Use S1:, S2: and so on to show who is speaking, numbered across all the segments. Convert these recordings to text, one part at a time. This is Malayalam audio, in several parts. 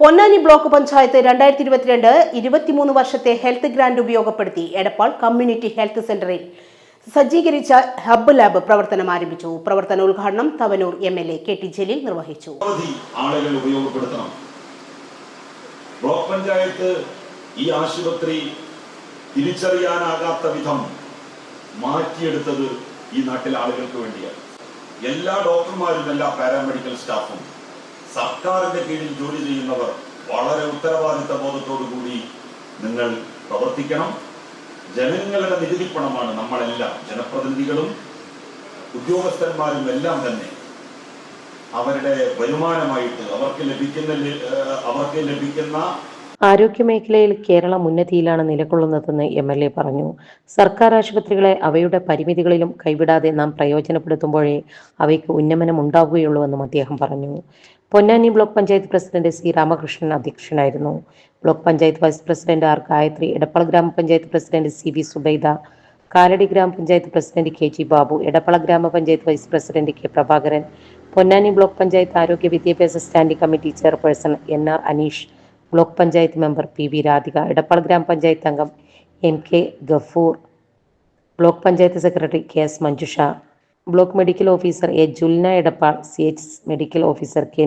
S1: പൊന്നാനി ബ്ലോക്ക് പഞ്ചായത്ത് രണ്ടായിരത്തി ഇരുപത്തിരണ്ട് ഇരുപത്തിമൂന്ന് വർഷത്തെ ഹെൽത്ത് ഗ്രാന്റ് ഉപയോഗപ്പെടുത്തി എടപ്പാൾ കമ്മ്യൂണിറ്റി ഹെൽത്ത് സെന്ററിൽ സജ്ജീകരിച്ച ഹബ്ബ് ലാബ് പ്രവർത്തനം ആരംഭിച്ചു. പ്രവർത്തന ഉദ്ഘാടനം Thavanur M L A K T Jaleel നിർവഹിച്ചു.
S2: ഉപയോഗപ്പെടുത്തണം. ബ്ലോക്ക് പഞ്ചായത്ത് ഈ ആശുപത്രി തിരിച്ചറിയാനാകാത്ത വിധം മാറ്റിയെടുത്തത് ഈ നാട്ടിലെ ആളുകൾക്ക് വേണ്ടിയാണ്. എല്ലാ ഡോക്ടർമാരും എല്ലാ പാരാമെഡിക്കൽ സ്റ്റാഫും സർക്കാരിന്റെ കീഴിൽ ജോലി ചെയ്യുന്നവർ വളരെ ഉത്തരവാദിത്ത ബോധത്തോടു കൂടി നിങ്ങൾ പ്രവർത്തിക്കണം. ജനങ്ങളുടെ നികുതി പണമാണ് നമ്മളെല്ലാം ജനപ്രതിനിധികളും ഉദ്യോഗസ്ഥന്മാരും എല്ലാം തന്നെ അവരുടെ വരുമാനമായിട്ട് അവർക്ക് ലഭിക്കുന്ന അവർക്ക് ലഭിക്കുന്ന
S3: ആരോഗ്യമേഖലയിൽ കേരളം ഉന്നതിയിലാണ് നിലകൊള്ളുന്നതെന്ന് എം എൽ എ പറഞ്ഞു. സർക്കാർ ആശുപത്രികളെ അവയുടെ പരിമിതികളിലും കൈവിടാതെ നാം പ്രയോജനപ്പെടുത്തുമ്പോഴേ അവയ്ക്ക് ഉന്നമനം ഉണ്ടാവുകയുള്ളൂവെന്നും അദ്ദേഹം പറഞ്ഞു. Ponnani block panchayat president C Ramakrishnan അധ്യക്ഷനായിരുന്നു. Block panchayat vice president R Gayathri Edappal ഗ്രാമപഞ്ചായത്ത് president C V Zubaida Kaladi ഗ്രാമപഞ്ചായത്ത് president K G Babu Edappal ഗ്രാമപഞ്ചായത്ത് vice president K Prabhakaran Ponnani block panchayat ആരോഗ്യ വിദ്യാഭ്യാസ standing committee chairperson N R Aneesh block panchayat member P V Radhika Edappal ഗ്രാമപഞ്ചായത്ത് അംഗം M K Gafoor block panchayat secretary K S Manjusha block medical officer A Julna Edappal C H medical officer K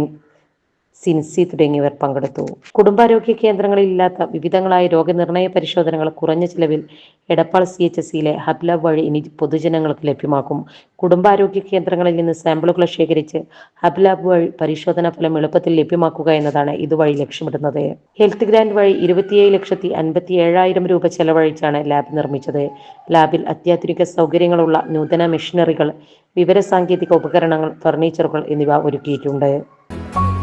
S3: Sincy തുടങ്ങിയവർ പങ്കെടുത്തു. കുടുംബാരോഗ്യ കേന്ദ്രങ്ങളിൽ ഇല്ലാത്ത വിവിധങ്ങളായ രോഗനിർണയ പരിശോധനകൾ കുറഞ്ഞ ചിലവിൽ എടപ്പാൾ സി എച്ച് എസ് സിയിലെ ഹബ് ലാബ് വഴി ഇനി പൊതുജനങ്ങൾക്ക് ലഭ്യമാക്കും. കുടുംബാരോഗ്യ കേന്ദ്രങ്ങളിൽ നിന്ന് സാമ്പിളുകൾ ശേഖരിച്ച് ഹബ്ലാബ് വഴി പരിശോധനാ ഫലം എളുപ്പത്തിൽ ലഭ്യമാക്കുക എന്നതാണ് ഇതുവഴി ലക്ഷ്യമിടുന്നത്. ഹെൽത്ത് ഗ്രാൻഡ് വഴി ഇരുപത്തിയേഴ് ലക്ഷത്തി അൻപത്തി ഏഴായിരം രൂപ ചെലവഴിച്ചാണ് ലാബ് നിർമ്മിച്ചത്. ലാബിൽ അത്യാധുനിക സൗകര്യങ്ങളുള്ള നൂതന മെഷീനറികൾ വിവരസാങ്കേതിക ഉപകരണങ്ങൾ ഫർണിച്ചറുകൾ എന്നിവ ഒരുക്കിയിട്ടുണ്ട്.